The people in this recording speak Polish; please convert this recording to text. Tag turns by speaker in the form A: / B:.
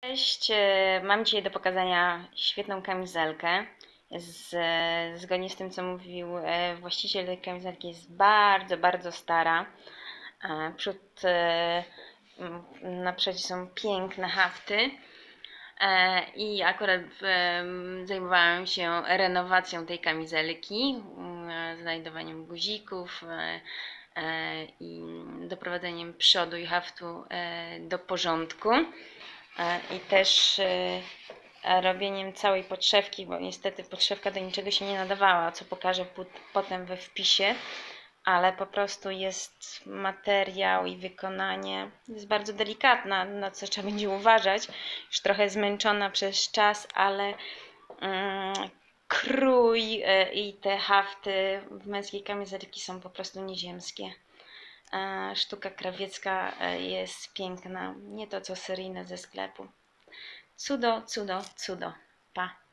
A: Cześć, e, mam dzisiaj do pokazania świetną kamizelkę. Z, zgodnie z tym, co mówił e, właściciel tej kamizelki, jest bardzo, bardzo stara. E, Przód, na przodzie są piękne hafty. I akurat zajmowałam się renowacją tej kamizelki, znajdowaniem guzików i doprowadzeniem przodu i haftu do porządku. I też e, robieniem całej podszewki, bo niestety podszewka do niczego się nie nadawała, co pokażę potem we wpisie, ale po prostu jest materiał i wykonanie jest bardzo delikatna, na co trzeba będzie uważać. Już trochę zmęczona przez czas, ale mm, krój e, i te hafty w męskiej kamizelki są po prostu nieziemskie. Sztuka krawiecka e, jest piękna, nie to co seryjne ze sklepu. Cudo, cudo, cudo. Pa.